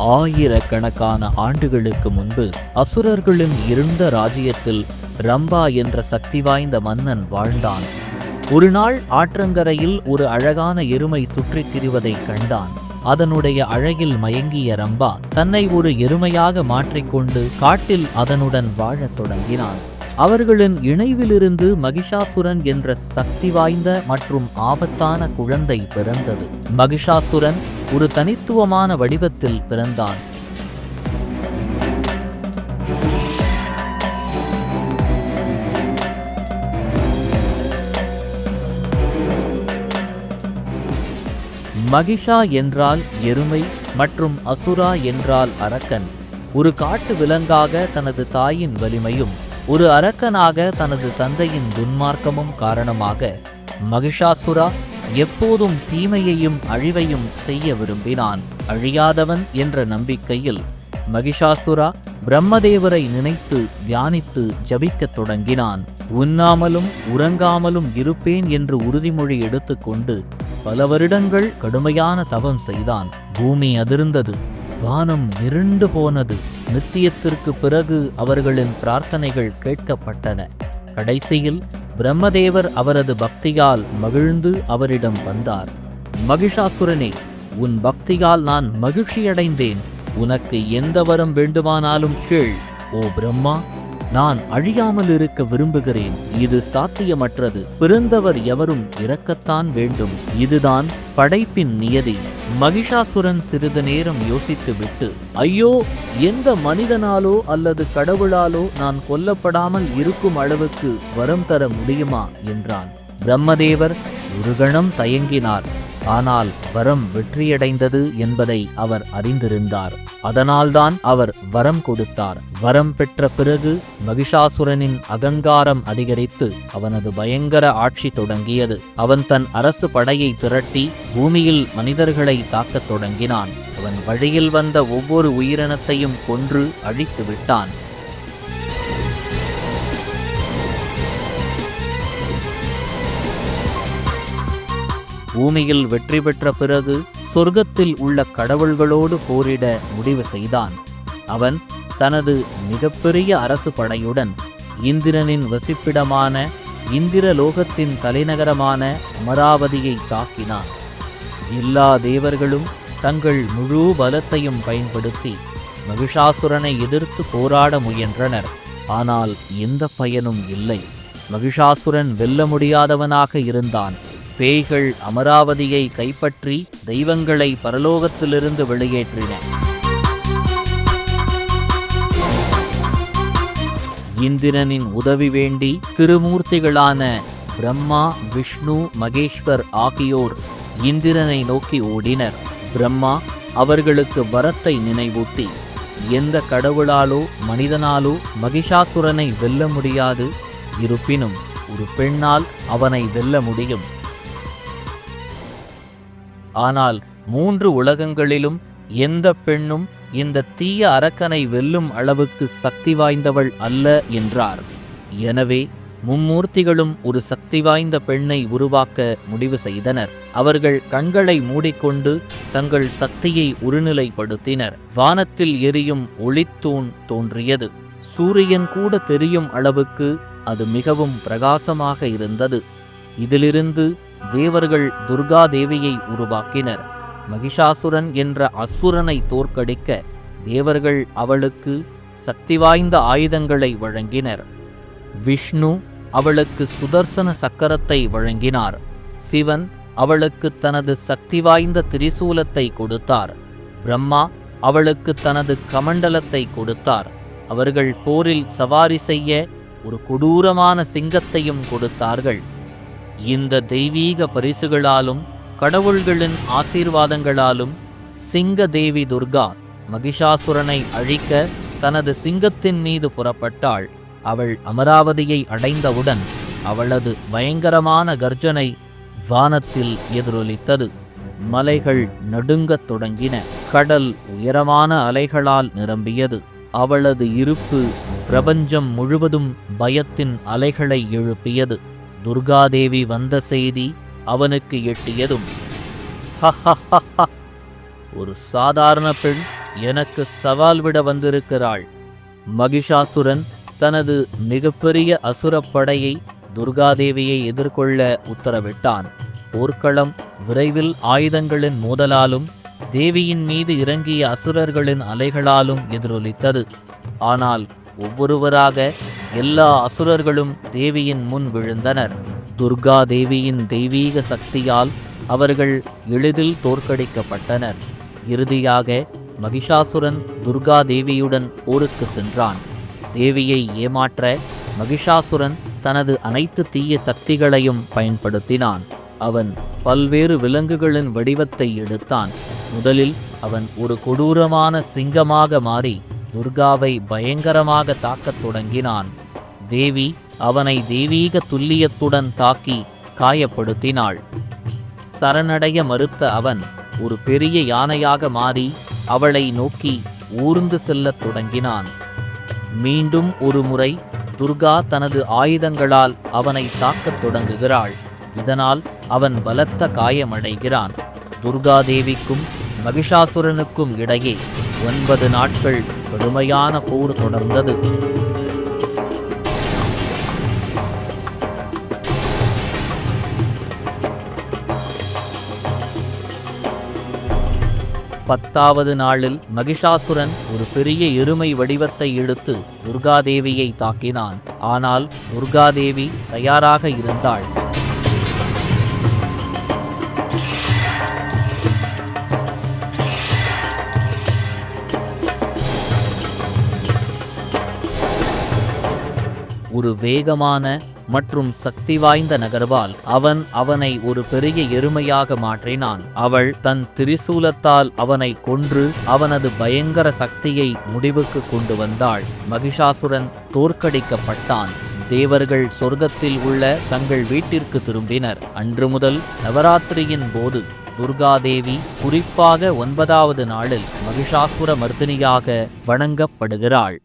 ஆயிரக்கணக்கான ஆண்டுகளுக்கு முன்பு அசுரர்களின் இருந்த ராஜ்யத்தில் ரம்பா என்ற சக்தி வாய்ந்த மன்னன் வாழ்ந்தான். ஒரு நாள் ஆற்றங்கரையில் ஒரு அழகான எருமை சுற்றித் திரிவதைக் கண்டான். அதனுடைய அழகில் மயங்கிய ரம்பா தன்னை ஒரு எருமையாக மாற்றிக்கொண்டு காட்டில் அதனுடன் வாழத் தொடங்கினான். அவர்களின் இணைவிலிருந்து மகிஷாசுரன் என்ற சக்தி வாய்ந்த மற்றும் ஆபத்தான குழந்தை பிறந்தது. மகிஷாசுரன் ஒரு தனித்துவமான வடிவத்தில் பிறந்தான். மகிஷா என்றால் எருமை மற்றும் அசுரா என்றால் அரக்கன். ஒரு காட்டு விலங்காக தனது தாயின் வலிமையும் ஒரு அரக்கனாக தனது தந்தையின் துன்மார்க்கமும் காரணமாக மகிஷாசுரா எப்போதும் தீமையையும் அழிவையும் செய்ய விரும்பினான். அழியாதவன் என்ற நம்பிக்கையில் மகிஷாசுரா பிரம்மதேவரை நினைத்து தியானித்து ஜபிக்கத் தொடங்கினான். உண்ணாமலும் உறங்காமலும் இருப்பேன் என்று உறுதிமொழி எடுத்துக்கொண்டு பல வருடங்கள் கடுமையான தவம் செய்தான். பூமி அதிர்ந்தது வானம் இருண்டு போனது. நித்தியத்திற்கு பிறகு அவர்களின் பிரார்த்தனைகள் கேட்கப்பட்டன. கடைசியில் பிரம்மதேவர் அவரது பக்தியால் மகிழ்ந்து அவரிடம் வந்தார். மகிஷாசுரனே உன் பக்தியால் நான் மகிழ்ச்சியடைந்தேன். உனக்கு எந்த வரம் வேண்டுமானாலும் கீழ் ஓ பிரம்மா. நான் அழியாமல் இருக்க விரும்புகிறேன். இது சாத்தியமற்றது. பிறந்தவர் எவரும் இறக்கத்தான் வேண்டும். இதுதான் படைப்பின் நியதி. மகிஷாசுரன் சிறிது நேரம் யோசித்துவிட்டு ஐயோ எந்த மனிதனாலோ அல்லது கடவுளாலோ நான் கொல்லப்படாமல் இருக்கும் அளவுக்கு வரம் தர முடியுமா? என்றான். பிரம்மதேவர் ஒரு கணம் தயங்கினார். ஆனால் வரம் வெற்றியடைந்தது என்பதை அவர் அறிந்திருந்தார். அதனால்தான் அவர் வரம் கொடுத்தார். வரம் பெற்ற பிறகு மகிஷாசுரனின் அகங்காரம் அதிகரித்து அவனது பயங்கர ஆட்சி தொடங்கியது. அவன் தன் அரசு படையை திரட்டி பூமியில் மனிதர்களை தாக்கத் தொடங்கினான். அவன் வழியில் வந்த ஒவ்வொரு உயிரினத்தையும் கொன்று அழித்து விட்டான். பூமியில் வெற்றி பெற்ற பிறகு சொர்க்கத்தில் உள்ள கடவுள்களோடு போரிட முடிவு செய்தான். அவன் தனது மிகப்பெரிய அரசு படையுடன் இந்திரனின் வசிப்பிடமான இந்திரலோகத்தின் தலைநகரமான அமராவதியை தாக்கினான். எல்லா தேவர்களும் தங்கள் முழு பலத்தையும் பயன்படுத்தி மகிஷாசுரனை எதிர்த்து போராட முயன்றனர். ஆனால் எந்த பயனும் இல்லை. மகிஷாசுரன் வெல்ல முடியாதவனாக இருந்தான். பேய்கள் அமராவதியை கைப்பற்றி தெய்வங்களை பரலோகத்திலிருந்து வெளியேற்றின. இந்திரனின் உதவி வேண்டி திருமூர்த்திகளான பிரம்மா விஷ்ணு மகேஸ்வர் ஆகியோர் இந்திரனை நோக்கி ஓடினர். பிரம்மா அவர்களுக்கு வரத்தை நினைவூட்டி எந்த கடவுளாலோ மனிதனாலோ மகிஷாசுரனை வெல்ல முடியாது. இருப்பினும் ஒரு பெண்ணால் அவனை வெல்ல முடியும். ஆனால் மூன்று உலகங்களிலும் எந்த பெண்ணும் இந்த தீய அரக்கனை வெல்லும் அளவுக்கு சக்தி வாய்ந்தவள் அல்ல என்றார். எனவே மும்மூர்த்திகளும் ஒரு சக்தி வாய்ந்த பெண்ணை உருவாக்க முடிவு செய்தனர். அவர்கள் கண்களை மூடிக்கொண்டு தங்கள் சக்தியை ஒருநிலைப்படுத்தினர் வானத்தில் எரியும் ஒளித்தூண் தோன்றியது. சூரியன் கூட தெரியும் அளவுக்கு அது மிகவும் பிரகாசமாக இருந்தது. இதிலிருந்து தேவர்கள் துர்கா தேவியை உருவாக்கினர். மகிஷாசுரன் என்ற அசுரனை தோற்கடிக்க தேவர்கள் அவளுக்கு சக்தி வாய்ந்த ஆயுதங்களை வழங்கினர். விஷ்ணு அவளுக்கு சுதர்சன சக்கரத்தை வழங்கினார். சிவன் அவளுக்கு தனது சக்தி வாய்ந்த திரிசூலத்தை கொடுத்தார். பிரம்மா அவளுக்கு தனது கமண்டலத்தை கொடுத்தார். அவர்கள் போரில் சவாரி செய்ய ஒரு கொடூரமான சிங்கத்தையும் கொடுத்தார்கள். இந்த தெய்வீக பரிசுகளாலும் கடவுள்களின் ஆசீர்வாதங்களாலும் சிங்க தேவி துர்கா மகிஷாசுரனை அழிக்க தனது சிங்கத்தின் மீது புறப்பட்டாள். அவள் அமராவதியை அடைந்தவுடன் அவளது பயங்கரமான கர்ஜனை வானத்தில் எதிரொலித்தது. மலைகள் நடுங்கத் தொடங்கின. கடல் உயரமான அலைகளால் நிரம்பியது. அவளது இருப்பு பிரபஞ்சம் முழுவதும் பயத்தின் அலைகளை எழுப்பியது. துர்காதேவி வந்த செய்தி அவனுக்கு எட்டியதும் ஒரு சாதாரண பெண் எனக்கு சவால் விட வந்திருக்கிறாள். மகிஷாசுரன் தனது மிகப்பெரிய அசுரப் படையை துர்காதேவியை எதிர்கொள்ள உத்தரவிட்டான். போர்க்களம் விரைவில் ஆயுதங்களின் மோதலாலும் தேவியின் மீது இறங்கிய அசுரர்களின் அலைகளாலும் எதிரொலித்தது. ஆனால் ஒவ்வொருவராக எல்லா அசுரர்களும் தேவியின் முன் விழுந்தனர். துர்கா தேவியின் தெய்வீக சக்தியால் அவர்கள் எளிதில் தோற்கடிக்கப்பட்டனர். இறுதியாக மகிஷாசுரன் துர்கா தேவியுடன் போருக்கு சென்றான். தேவியை ஏமாற்ற மகிஷாசுரன் தனது அனைத்து தீய சக்திகளையும் பயன்படுத்தினான். அவன் பல்வேறு விலங்குகளின் வடிவத்தை எடுத்தான். முதலில் அவன் ஒரு கொடூரமான சிங்கமாக மாறி துர்காவை பயங்கரமாக தாக்கத் தொடங்கினான். தேவி அவனை தெய்வீக துல்லியத்துடன் தாக்கி காயப்படுத்தினாள். சரணடைய மறுத்த அவன் ஒரு பெரிய யானையாக மாறி அவளை நோக்கி ஊர்ந்து செல்லத் தொடங்கினான். மீண்டும் ஒரு முறை துர்கா தனது ஆயுதங்களால் அவனை தாக்கத் தொடங்குகிறாள். இதனால் அவன் பலத்த காயமடைகிறான். துர்காதேவிக்கும் மகிஷாசுரனுக்கும் இடையே ஒன்பது நாட்கள் கடுமையான போர் தொடர்ந்தது. பத்தாவது நாளில் மகிஷாசுரன் ஒரு பெரிய எருமை வடிவத்தை எடுத்து துர்காதேவியை தாக்கினான். ஆனால் துர்காதேவி தயாராக இருந்தாள். ஒரு வேகமான மற்றும் சக்தி வாய்ந்த நகர்வால் அவன் அவனை ஒரு பெரிய எருமையாக மாற்றினான். அவள் தன் திரிசூலத்தால் அவனை கொன்று அவனது பயங்கர சக்தியை முடிவுக்கு கொண்டு வந்தாள். மகிஷாசுரன் தோற்கடிக்கப்பட்டான். தேவர்கள் சொர்க்கத்தில் உள்ள தங்கள் வீட்டிற்கு திரும்பினர். அன்று முதல் நவராத்திரியின் போது துர்காதேவி குறிப்பாக ஒன்பதாவது நாளில் மகிஷாசுர மர்தினியாக வணங்கப்படுகிறாள்.